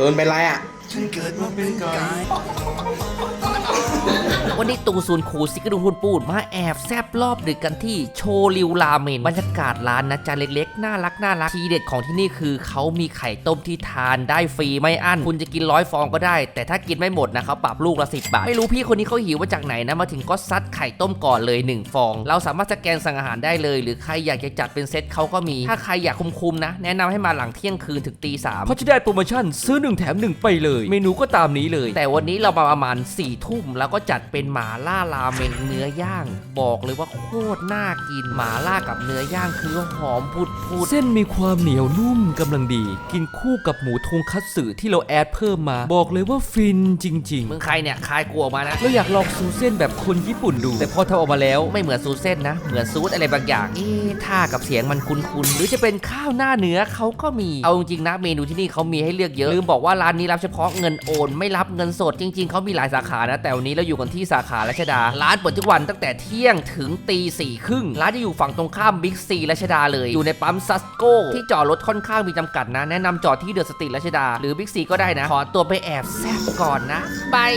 ตูนเป็นไรอะ ฉันเกิดมาเป็นไก่ วันนี้ตูซูนคูซิกระดุมพุนปูดมาแอบแซบรอบดึกกันที่โชริวราเมนบรรยากาศร้านนะจานเล็กๆ น่ารักน่ารักทีเด็ดของที่นี่คือเขามีไข่ต้มที่ทานได้ฟรีไม่อั้น คุณจะกินร้อยฟองก็ได้ แต่ถ้ากินไม่หมดนะเขาปรับลูกละสิบาท ไม่รู้พี่คนนี้เขาหิวมาจากไหนนะมาถึงก็ซัดไข่ต้มก่อนเลย 1 ฟอง เราสามารถสแกนสั่งอาหารได้เลย หรือใครอยากจะจัดเป็นเซตเขาก็มี ถ้าใครอยากคุมๆนะ แนะนำให้มาหลังเที่ยงคืนถึงตีสามเพราะจะได้โปรโมชั่นซื้อ1แถม1ไปเลย เมนูก็ตามนี้เลย แต่วันนี้เรามาประมาณ4ี่ทุ่มแล้วก็จัดเป็นหมาล่าราเมนเนื้อย่าง บอกเลยว่าโคตรน่ากินหมาล่ากับเนื้อย่างคือหอมพุดพุดเส้นมีความเหนียวนุ่มกำลังดี กินคู่กับหมูทงคัตสึที่เราแอดเพิ่มมา บอกเลยว่าฟินจริงมึงใครเนี่ยคายกลัวออกมานะๆเราอยากลองซูเส้นแบบคนญี่ปุ่นดู แต่พอทำออกมาแล้วไม่เหมือนซูเส้นนะ เหมือนซูดอะไรบางอย่างเอ๊ะท่ากับเสียงมันคุ้นๆหรือจะเป็นข้าวหน้าเนื้อเขาก็มีเอาจริงๆนะเมนูที่นี่เขามีให้เลือกเยอะลืมบอกว่าร้านนี้รับเฉพาะเงินโอน ไม่รับเงินสดจริง ๆเขามีหลายสาขานะแต่วันนี้เราอยู่กันที่สาขารัชดา ร้านเปิดทุกวันตั้งแต่เที่ยงถึงตีสี่ครึ่งร้านจะอยู่ฝั่งตรงข้ามบิ๊กซีรัชดาเลย อยู่ในปั๊มซัสโก้ที่จอดรถค่อนข้างมีจำกัดนะ แนะนำจอดที่เดอะสตรีทรัชดา หรือบิ๊กซีก็ได้นะ ขอตัวไปแอบแซบก่อนนะบาย